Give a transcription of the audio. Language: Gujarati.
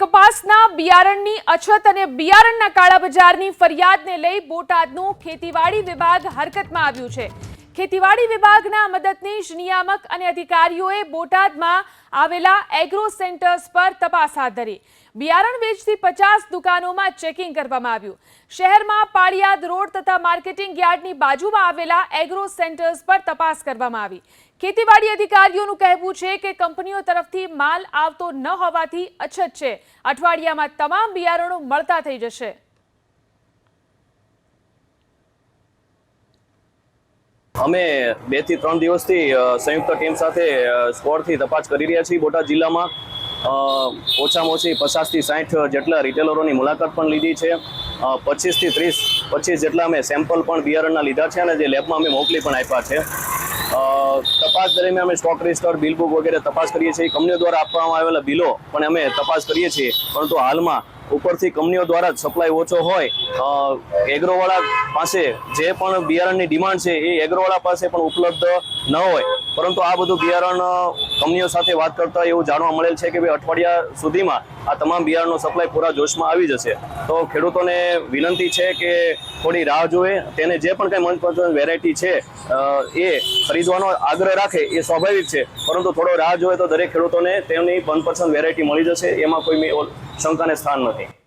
કપાસના બિયારણની અછત અને બિયારણના કાળા બજારની ફરિયાદને લઈ બોટાદનું ખેતીવાડી વિભાગ હરકતમાં આવ્યું છે. ખેતીવાડી વિભાગના મદદનીશ નિયામક અને અધિકારીઓએ બોટાદમાં આવેલા એગ્રો સેન્ટર્સ પર તપાસ હાથ ધરી. બિયારણ વેચતી પચાસ દુકાનોમાં ચેકિંગ કરવામાં આવ્યું. શહેરમાં પાળિયાદ રોડ તથા માર્કેટિંગ યાર્ડની બાજુમાં આવેલા એગ્રો સેન્ટર્સ પર તપાસ કરવામાં આવી. ખેતીવાડી અધિકારીઓનું કહેવું છે કે કંપનીઓ તરફથી માલ આવતો ન હોવાથી અછત છે. અઠવાડિયામાં તમામ બિયારણો મળતા થઈ જશે. અમે બેથી ત્રણ દિવસથી સંયુક્ત ટીમ સાથે સ્કોરથી તપાસ કરી રહ્યા છીએ. બોટાદ જિલ્લામાં ઓછામાં ઓછી પચાસથી સાઠ જેટલા રિટેલરોની મુલાકાત પણ લીધી છે. પચીસથી ત્રીસ, પચીસ જેટલા અમે સેમ્પલ પણ બિયારણના લીધા છે અને જે લેબમાં અમે મોકલી પણ આપ્યા છે. તપાસ દરમિયાન અમે સ્ટોક રજિસ્ટર, બિલ બુક વગેરે તપાસ કરીએ છીએ. કંપનીઓ દ્વારા આપવામાં આવેલા બિલો પણ અમે તપાસ કરીએ છીએ. પરંતુ હાલમાં ઉપરથી કંપનીઓ દ્વારા સપ્લાય ઓછો હોય એગ્રોવાળા પાસે જે પણ બિયારણની ડિમાન્ડ છે એ એગ્રોવાળા પાસે પણ ઉપલબ્ધ ન હોય. પરંતુ આ બધું બિયારણ કંપનીઓ સાથે વાત કરતા એવું જાણવા મળેલ છે કે ભાઈ અઠવાડિયા સુધીમાં આ તમામ બિયારણનો સપ્લાય પૂરા જોશમાં આવી જશે. તો ખેડૂતોને વિનંતી છે કે થોડી રાહ જોવે તેને જે પણ કંઈ મનપસંદ વેરાયટી છે એ ખરીદવાનો આગ્રહ રાખે એ સ્વાભાવિક છે. પરંતુ થોડો રાહ જોવે તો દરેક ખેડૂતોને તેમની મનપસંદ વેરાયટી મળી જશે, એમાં કોઈ શંકાને સ્થાન નથી.